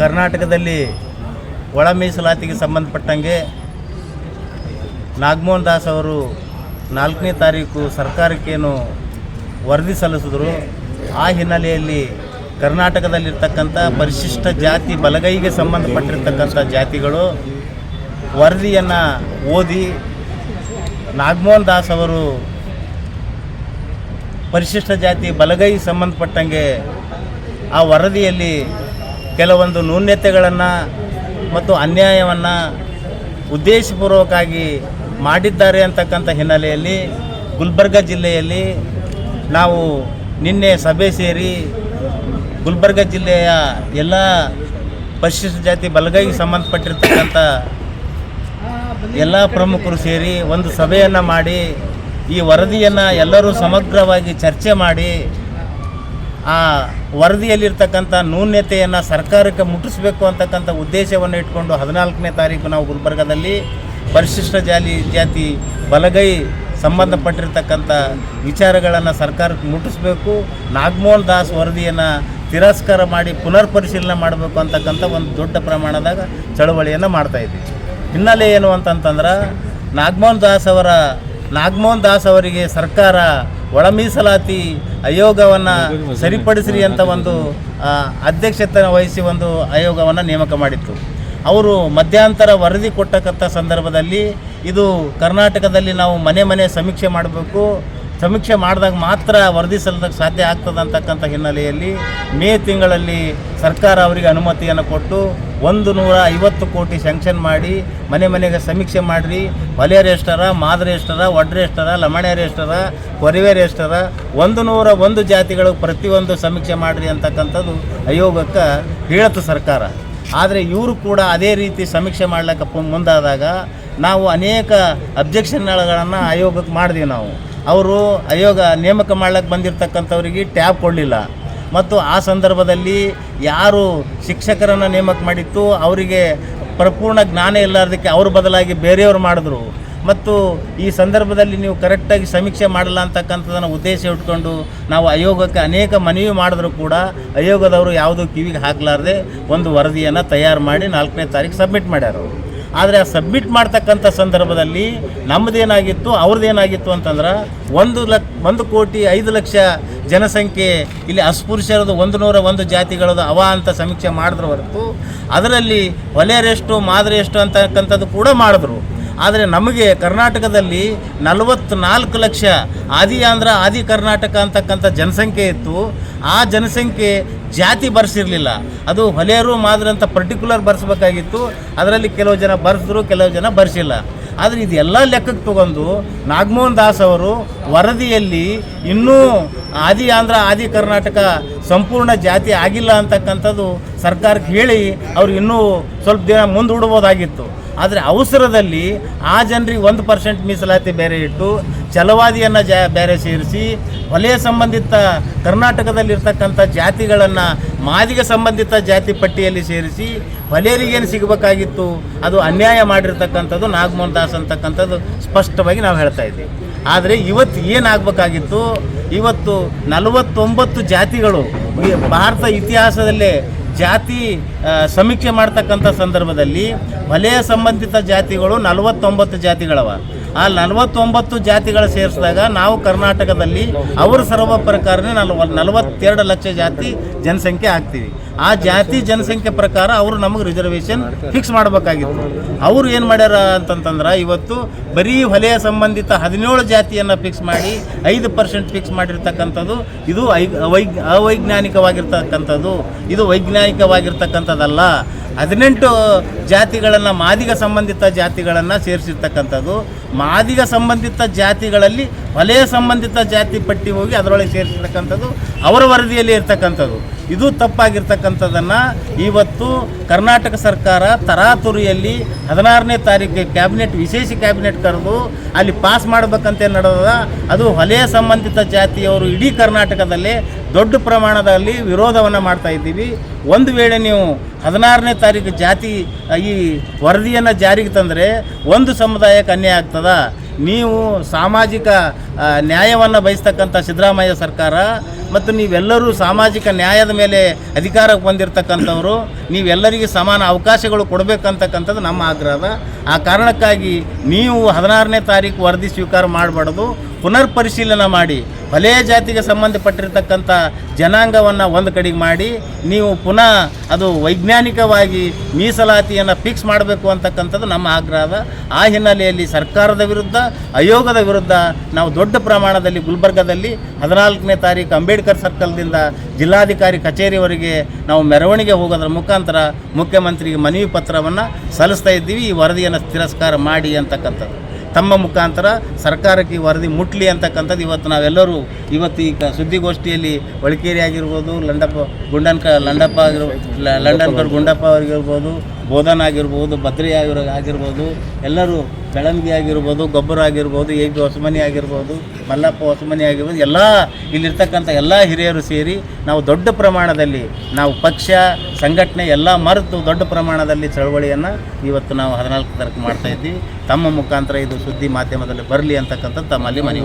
ಕರ್ನಾಟಕದಲ್ಲಿ ಒಳ ಮೀಸಲಾತಿಗೆ ಸಂಬಂಧಪಟ್ಟಂಗೆ ನಾಗಮೋಹನ್ ದಾಸ್ ಅವರು ನಾಲ್ಕನೇ ತಾರೀಕು ಸರ್ಕಾರಕ್ಕೇನು ವರದಿ ಸಲ್ಲಿಸಿದ್ರು. ಆ ಹಿನ್ನೆಲೆಯಲ್ಲಿ ಕರ್ನಾಟಕದಲ್ಲಿರ್ತಕ್ಕಂಥ ಪರಿಶಿಷ್ಟ ಜಾತಿ ಬಲಗೈಗೆ ಸಂಬಂಧಪಟ್ಟಿರ್ತಕ್ಕಂಥ ಜಾತಿಗಳು ವರದಿಯನ್ನು ಓದಿ ನಾಗಮೋಹನ್ ದಾಸ್ ಅವರು ಪರಿಶಿಷ್ಟ ಜಾತಿ ಬಲಗೈ ಸಂಬಂಧಪಟ್ಟಂಗೆ ಆ ವರದಿಯಲ್ಲಿ ಕೆಲವೊಂದು ನ್ಯೂನ್ಯತೆಗಳನ್ನು ಮತ್ತು ಅನ್ಯಾಯವನ್ನು ಉದ್ದೇಶಪೂರ್ವಕವಾಗಿ ಮಾಡಿದ್ದಾರೆ ಅಂತಕ್ಕಂಥ ಹಿನ್ನೆಲೆಯಲ್ಲಿ ಗುಲ್ಬರ್ಗ ಜಿಲ್ಲೆಯಲ್ಲಿ ನಾವು ನಿನ್ನೆ ಸಭೆ ಸೇರಿ ಗುಲ್ಬರ್ಗ ಜಿಲ್ಲೆಯ ಎಲ್ಲ ಪರಿಶಿಷ್ಟ ಜಾತಿ ಬಲಗೈಗೆ ಸಂಬಂಧಪಟ್ಟಿರ್ತಕ್ಕಂಥ ಎಲ್ಲ ಪ್ರಮುಖರು ಸೇರಿ ಒಂದು ಸಭೆಯನ್ನು ಮಾಡಿ ಈ ವರದಿಯನ್ನು ಎಲ್ಲರೂ ಸಮಗ್ರವಾಗಿ ಚರ್ಚೆ ಮಾಡಿ ಆ ವರದಿಯಲ್ಲಿರ್ತಕ್ಕಂಥ ನ್ಯೂನ್ಯತೆಯನ್ನು ಸರ್ಕಾರಕ್ಕೆ ಮುಟ್ಟಿಸಬೇಕು ಅಂತಕ್ಕಂಥ ಉದ್ದೇಶವನ್ನು ಇಟ್ಕೊಂಡು ಹದಿನಾಲ್ಕನೇ ತಾರೀಕು ನಾವು ಗುಲ್ಬರ್ಗದಲ್ಲಿ ಪರಿಶಿಷ್ಟ ಜಾತಿ ಜಾತಿ ಬಲಗೈ ಸಂಬಂಧಪಟ್ಟಿರ್ತಕ್ಕಂಥ ವಿಚಾರಗಳನ್ನು ಸರ್ಕಾರಕ್ಕೆ ಮುಟ್ಟಿಸಬೇಕು. ನಾಗಮೋಹನ್ ದಾಸ್ ವರದಿಯನ್ನು ತಿರಸ್ಕಾರ ಮಾಡಿ ಪುನರ್ ಪರಿಶೀಲನೆ ಮಾಡಬೇಕು ಅಂತಕ್ಕಂಥ ಒಂದು ದೊಡ್ಡ ಪ್ರಮಾಣದಾಗ ಚಳವಳಿಯನ್ನು ಇದ್ದೀವಿ. ಹಿನ್ನೆಲೆ ಏನು ಅಂತಂತಂದ್ರೆ ನಾಗಮೋಹನ್ ದಾಸ್ ಅವರ ನಾಗಮೋಹನ್ ದಾಸ್ ಅವರಿಗೆ ಸರ್ಕಾರ ಒಳ ಮೀಸಲಾತಿ ಆಯೋಗವನ್ನು ಸರಿಪಡಿಸಿರಿ ಅಂತ ಒಂದು ಅಧ್ಯಕ್ಷತೆ ವಹಿಸಿ ಒಂದು ಆಯೋಗವನ್ನು ನೇಮಕ ಮಾಡಿತ್ತು. ಅವರು ಮಧ್ಯಂತರ ವರದಿ ಕೊಟ್ಟಕ್ಕಂಥ ಸಂದರ್ಭದಲ್ಲಿ ಇದು ಕರ್ನಾಟಕದಲ್ಲಿ ನಾವು ಮನೆ ಮನೆ ಸಮೀಕ್ಷೆ ಮಾಡಬೇಕು ಸಮೀಕ್ಷೆ ಮಾಡಿದಾಗ ಮಾತ್ರ ವರದಿ ಸಲ್ಲದಕ್ಕೆ ಸಾಧ್ಯ ಆಗ್ತದೆ ಅಂತಕ್ಕಂಥ ಹಿನ್ನೆಲೆಯಲ್ಲಿ ಮೇ ತಿಂಗಳಲ್ಲಿ ಸರ್ಕಾರ ಅವರಿಗೆ ಅನುಮತಿಯನ್ನು ಕೊಟ್ಟು ಒಂದು ನೂರ ಐವತ್ತು ಕೋಟಿ ಸ್ಯಾಂಕ್ಷನ್ ಮಾಡಿ, ಮನೆ ಮನೆಗೆ ಸಮೀಕ್ಷೆ ಮಾಡಿರಿ. ಮಾದರ ಎಷ್ಟರ ಒಡ್ರೆ ಎಷ್ಟರ ಲಮಣ್ಯರ್ ಎಷ್ಟರ ಕೊರಿವೇರ್ ಎಷ್ಟರ ಒಂದು ನೂರ ಒಂದು ಜಾತಿಗಳು ಪ್ರತಿಯೊಂದು ಸಮೀಕ್ಷೆ ಮಾಡಿರಿ ಅಂತಕ್ಕಂಥದ್ದು ಆಯೋಗಕ್ಕೆ ಹೇಳತ್ತು ಸರ್ಕಾರ. ಆದರೆ ಇವರು ಕೂಡ ಅದೇ ರೀತಿ ಸಮೀಕ್ಷೆ ಮಾಡ್ಲಿಕ್ಕೆ ಮುಂದಾದಾಗ ನಾವು ಅನೇಕ ಅಬ್ಜೆಕ್ಷನ್ಗಳನ್ನು ಆಯೋಗಕ್ಕೆ ಮಾಡಿದ್ವಿ ನಾವು. ಅವರು ಆಯೋಗ ನೇಮಕ ಮಾಡ್ಲಿಕ್ಕೆ ಬಂದಿರತಕ್ಕಂಥವ್ರಿಗೆ ಟ್ಯಾಬ್ ಕೊಡಲಿಲ್ಲ. ಮತ್ತು ಆ ಸಂದರ್ಭದಲ್ಲಿ ಯಾರು ಶಿಕ್ಷಕರನ್ನು ನೇಮಕ ಮಾಡಿತ್ತು, ಅವರಿಗೆ ಪರಿಪೂರ್ಣ ಜ್ಞಾನ ಇಲ್ಲಾರ್ದಕ್ಕೆ ಅವ್ರ ಬದಲಾಗಿ ಬೇರೆಯವರು ಮಾಡಿದ್ರು. ಮತ್ತು ಈ ಸಂದರ್ಭದಲ್ಲಿ ನೀವು ಕರೆಕ್ಟಾಗಿ ಸಮೀಕ್ಷೆ ಮಾಡಲ್ಲ ಅಂತಕ್ಕಂಥದ್ದನ್ನು ಉದ್ದೇಶ ಇಟ್ಕೊಂಡು ನಾವು ಆಯೋಗಕ್ಕೆ ಅನೇಕ ಮನವಿ ಮಾಡಿದ್ರು ಕೂಡ ಆಯೋಗದವರು ಯಾವುದೂ ಕಿವಿಗೆ ಹಾಕಲಾರ್ದೆ ಒಂದು ವರದಿಯನ್ನು ತಯಾರು ಮಾಡಿ ನಾಲ್ಕನೇ ತಾರೀಕು ಸಬ್ಮಿಟ್ ಮಾಡ್ಯಾರ ಅವರು ಆದರೆ ಆ ಸಬ್ಮಿಟ್ ಮಾಡ್ತಕ್ಕಂಥ ಸಂದರ್ಭದಲ್ಲಿ ನಮ್ಮದೇನಾಗಿತ್ತು ಅವ್ರದ್ದೇನಾಗಿತ್ತು ಅಂತಂದ್ರೆ ಒಂದು ಲಕ್, ಒಂದು ಕೋಟಿ ಐದು ಲಕ್ಷ ಜನಸಂಖ್ಯೆ, ಇಲ್ಲಿ ಅಸ್ಪೃಶ್ಯರದು ಒಂದು ನೂರ ಒಂದು ಜಾತಿಗಳದು ಅವ ಅಂತ ಸಮೀಕ್ಷೆ ಮಾಡಿದ್ರು ಹೊರತು ಅದರಲ್ಲಿ ಹೊಲೆಯರೆಷ್ಟು ಮಾದರಿ ಎಷ್ಟು ಅಂತಕ್ಕಂಥದ್ದು ಕೂಡ ಮಾಡಿದ್ರು. ಆದರೆ ನಮಗೆ ಕರ್ನಾಟಕದಲ್ಲಿ ನಲವತ್ತ್ನಾಲ್ಕು ಲಕ್ಷ ಆದಿ ಆಂಧ್ರ ಆದಿ ಕರ್ನಾಟಕ ಅಂತಕ್ಕಂಥ ಜನಸಂಖ್ಯೆ ಇತ್ತು. ಆ ಜನಸಂಖ್ಯೆ ಜಾತಿ ಬರ್ಸಿರಲಿಲ್ಲ. ಅದು ಹೊಲೆಯರು ಮಾದರಿ ಅಂತ ಪರ್ಟಿಕ್ಯುಲರ್ ಬರ್ಸ್ಬೇಕಾಗಿತ್ತು. ಅದರಲ್ಲಿ ಕೆಲವು ಜನ ಬರ್ಸಿದ್ರು, ಕೆಲವು ಜನ ಬರ್ಸಿಲ್ಲ. ಆದರೆ ಇದೆಲ್ಲ ಲೆಕ್ಕಕ್ಕೆ ತಗೊಂಡು ನಾಗಮೋಹನ್ ದಾಸ್ ಅವರು ವರದಿಯಲ್ಲಿ ಇನ್ನೂ ಆದಿ ಆಂಧ್ರ, ಆದಿ ಕರ್ನಾಟಕ ಸಂಪೂರ್ಣ ಜಾತಿ ಆಗಿಲ್ಲ ಅಂತಕ್ಕಂಥದ್ದು ಸರ್ಕಾರಕ್ಕೆ ಹೇಳಿ ಅವ್ರು ಇನ್ನೂ ಸ್ವಲ್ಪ ದಿನ ಮುಂದೂಡ್ಬೋದಾಗಿತ್ತು. ಆದರೆ ಅವಸರದಲ್ಲಿ ಆ ಜನರಿಗೆ ಒಂದು ಪರ್ಸೆಂಟ್ ಮೀಸಲಾತಿ ಬೇರೆ ಇಟ್ಟು ಛಲವಾದಿಯನ್ನು ಜಾ ಬೇರೆ ಸೇರಿಸಿ ವಲಯ ಸಂಬಂಧಿತ ಕರ್ನಾಟಕದಲ್ಲಿರ್ತಕ್ಕಂಥ ಜಾತಿಗಳನ್ನು ಮಾದಿಗ ಸಂಬಂಧಿತ ಜಾತಿ ಪಟ್ಟಿಯಲ್ಲಿ ಸೇರಿಸಿ ವಲಯರಿಗೇನು ಸಿಗಬೇಕಾಗಿತ್ತು? ಅದು ಅನ್ಯಾಯ ಮಾಡಿರ್ತಕ್ಕಂಥದ್ದು, ನಾಗಮೋಹನ್ ದಾಸ್ ಅಂತಕ್ಕಂಥದ್ದು ಸ್ಪಷ್ಟವಾಗಿ ನಾವು ಹೇಳ್ತಾ ಇದ್ದೀವಿ. ಆದರೆ ಇವತ್ತು ಏನಾಗಬೇಕಾಗಿತ್ತು ಇವತ್ತು ನಲವತ್ತೊಂಬತ್ತು ಜಾತಿಗಳು ಭಾರತ ಇತಿಹಾಸದಲ್ಲೇ ಜಾತಿ ಸಮೀಕ್ಷೆ ಮಾಡ್ತಕ್ಕಂಥ ಸಂದರ್ಭದಲ್ಲಿ ವಲಯ ಸಂಬಂಧಿತ ಜಾತಿಗಳು ನಲವತ್ತೊಂಬತ್ತು ಜಾತಿಗಳವ. ಆ ನಲವತ್ತೊಂಬತ್ತು ಜಾತಿಗಳು ಸೇರಿಸಿದಾಗ ನಾವು ಕರ್ನಾಟಕದಲ್ಲಿ ಅವರ ಸರ್ವ ಪ್ರಕಾರನೇ ನಲ್ವ, ನಲವತ್ತೆರಡು ಲಕ್ಷ ಜಾತಿ ಜನಸಂಖ್ಯೆ ಆಗ್ತೀವಿ. ಆ ಜಾತಿ ಜನಸಂಖ್ಯೆ ಪ್ರಕಾರ ಅವರು ನಮಗೆ ರಿಸರ್ವೇಷನ್ ಫಿಕ್ಸ್ ಮಾಡಬೇಕಾಗಿತ್ತು. ಅವರು ಏನು ಮಾಡ್ಯಾರ ಅಂತಂತಂದ್ರೆ ಇವತ್ತು ಬರೀ ವಲಯ ಸಂಬಂಧಿತ ಹದಿನೇಳು ಜಾತಿಯನ್ನು ಫಿಕ್ಸ್ ಮಾಡಿ ಐದು ಪರ್ಸೆಂಟ್ ಫಿಕ್ಸ್ ಮಾಡಿರ್ತಕ್ಕಂಥದ್ದು, ಇದು ಐ ವೈಗ್ ಅವೈಜ್ಞಾನಿಕವಾಗಿರ್ತಕ್ಕಂಥದ್ದು. ಇದು ವೈಜ್ಞಾನಿಕವಾಗಿರ್ತಕ್ಕಂಥದ್ದಲ್ಲ. ಹದಿನೆಂಟು ಜಾತಿಗಳನ್ನು ಮಾದಿಗ ಸಂಬಂಧಿತ ಜಾತಿಗಳನ್ನು ಸೇರಿಸಿರ್ತಕ್ಕಂಥದ್ದು. ಮಾದಿಗ ಸಂಬಂಧಿತ ಜಾತಿಗಳಲ್ಲಿ ವಲಯ ಸಂಬಂಧಿತ ಜಾತಿ ಪಟ್ಟಿ ಹೋಗಿ ಅದರೊಳಗೆ ಸೇರಿಸಿರ್ತಕ್ಕಂಥದ್ದು, ಅವರ ವರದಿಯಲ್ಲಿ ಇರ್ತಕ್ಕಂಥದ್ದು. ಇದು ತಪ್ಪಾಗಿರ್ತಕ್ಕಂಥದ್ದನ್ನು ಇವತ್ತು ಕರ್ನಾಟಕ ಸರ್ಕಾರ ತರಾತುರಿಯಲ್ಲಿ ಹದಿನಾರನೇ ತಾರೀಕು ಕ್ಯಾಬಿನೆಟ್, ವಿಶೇಷ ಕ್ಯಾಬಿನೆಟ್ ಕರೆದು ಅಲ್ಲಿ ಪಾಸ್ ಮಾಡಬೇಕಂತೇನು ನಡೆದ ಅದು ವಲಯ ಸಂಬಂಧಿತ ಜಾತಿಯವರು ಇಡೀ ಕರ್ನಾಟಕದಲ್ಲಿ ದೊಡ್ಡ ಪ್ರಮಾಣದಲ್ಲಿ ವಿರೋಧವನ್ನು ಮಾಡ್ತಾ ಇದ್ದೀವಿ. ಒಂದು ವೇಳೆ ನೀವು ಹದಿನಾರನೇ ತಾರೀಕು ಜಾತಿ ಈ ವರದಿಯನ್ನು ಜಾರಿಗೆ ತಂದರೆ ಒಂದು ಸಮುದಾಯಕ್ಕೆ ಅನ್ಯಾಯ ಆಗ್ತದ? ನೀವು ಸಾಮಾಜಿಕ ನ್ಯಾಯವನ್ನು ಬಯಸ್ತಕ್ಕಂಥ ಸಿದ್ದರಾಮಯ್ಯ ಸರ್ಕಾರ ಮತ್ತು ನೀವೆಲ್ಲರೂ ಸಾಮಾಜಿಕ ನ್ಯಾಯದ ಮೇಲೆ ಅಧಿಕಾರಕ್ಕೆ ಬಂದಿರತಕ್ಕಂಥವ್ರು, ನೀವೆಲ್ಲರಿಗೆ ಸಮಾನ ಅವಕಾಶಗಳು ಕೊಡಬೇಕಂತಕ್ಕಂಥದ್ದು ನಮ್ಮ ಆಗ್ರಹ ಆ ಕಾರಣಕ್ಕಾಗಿ ನೀವು ಹದಿನಾರನೇ ತಾರೀಕು ವರದಿ ಸ್ವೀಕಾರ ಮಾಡಬಾರ್ದು. ಪುನರ್ ಪರಿಶೀಲನೆ ಮಾಡಿ ಹೊಲೆಯ ಜಾತಿಗೆ ಸಂಬಂಧಪಟ್ಟಿರ್ತಕ್ಕಂಥ ಜನಾಂಗವನ್ನು ಒಂದು ಕಡೆಗೆ ಮಾಡಿ, ನೀವು ಪುನಃ ಅದು ವೈಜ್ಞಾನಿಕವಾಗಿ ಮೀಸಲಾತಿಯನ್ನು ಫಿಕ್ಸ್ ಮಾಡಬೇಕು ಅಂತಕ್ಕಂಥದ್ದು ನಮ್ಮ ಆಗ್ರಹದ ಆ ಹಿನ್ನೆಲೆಯಲ್ಲಿ ಸರ್ಕಾರದ ವಿರುದ್ಧ ಆಯೋಗದ ವಿರುದ್ಧ ನಾವು ದೊಡ್ಡ ಪ್ರಮಾಣದಲ್ಲಿ ಗುಲ್ಬರ್ಗದಲ್ಲಿ ಹದಿನಾಲ್ಕನೇ ತಾರೀಕು ಅಂಬೇಡ್ಕರ್ ಸರ್ಕಲ್ದಿಂದ ಜಿಲ್ಲಾಧಿಕಾರಿ ಕಚೇರಿವರೆಗೆ ನಾವು ಮೆರವಣಿಗೆ ಹೋಗೋದ್ರ ಮುಖಾಂತರ ಮುಖ್ಯಮಂತ್ರಿಗೆ ಮನವಿ ಪತ್ರವನ್ನು ಸಲ್ಲಿಸ್ತಾ ಇದ್ದೀವಿ. ಈ ವರದಿಯನ್ನು ತಿರಸ್ಕಾರ ಮಾಡಿ ಅಂತಕ್ಕಂಥದ್ದು. ತಮ್ಮ ಮುಖಾಂತರ ಸರ್ಕಾರಕ್ಕೆ ವರದಿ ಮುಟ್ಲಿ ಅಂತಕ್ಕಂಥದ್ದು ಇವತ್ತು ನಾವೆಲ್ಲರೂ ಇವತ್ತು ಈಗ ಸುದ್ದಿಗೋಷ್ಠಿಯಲ್ಲಿ ಒಳಕೇರಿ ಆಗಿರ್ಬೋದು ಲಂಡಪ್ಪ ಗುಂಡನ್ಕ, ಲಂಡಪ್ಪ ಆಗಿರ್ಬೋದು ಲಂಡನ್ಕರ್ ಗುಂಡಪ್ಪ ಅವರಿಗಿರ್ಬೋದು ಬೋಧನ್ ಆಗಿರ್ಬೋದು ಬದ್ರಿ ಆಗಿರೋ, ಆಗಿರ್ಬೋದು, ಎಲ್ಲರೂ ಬೆಳಂಗಿ ಆಗಿರ್ಬೋದು, ಗೊಬ್ಬರ ಆಗಿರ್ಬೋದು, ಎ ಪಿ ಹೊಸಮನಿ ಆಗಿರ್ಬೋದು, ಮಲ್ಲಪ್ಪ ಹೊಸಮನಿ ಆಗಿರ್ಬೋದು, ಎಲ್ಲ ಇಲ್ಲಿರ್ತಕ್ಕಂಥ ಎಲ್ಲ ಹಿರಿಯರು ಸೇರಿ ನಾವು ದೊಡ್ಡ ಪ್ರಮಾಣದಲ್ಲಿ ನಾವು ಪಕ್ಷ, ಸಂಘಟನೆ ಎಲ್ಲ ಮರೆತು ದೊಡ್ಡ ಪ್ರಮಾಣದಲ್ಲಿ ಚಳವಳಿಯನ್ನು ಇವತ್ತು ನಾವು ಹದಿನಾಲ್ಕು ತಾರೀಕು ಮಾಡ್ತಾ ಇದ್ದೀವಿ. ತಮ್ಮ ಮುಖಾಂತರ ಇದು ಸುದ್ದಿ ಮಾಧ್ಯಮದಲ್ಲಿ ಬರಲಿ ಅಂತಕ್ಕಂಥ ತಮ್ಮಲ್ಲಿ ಮನವಿ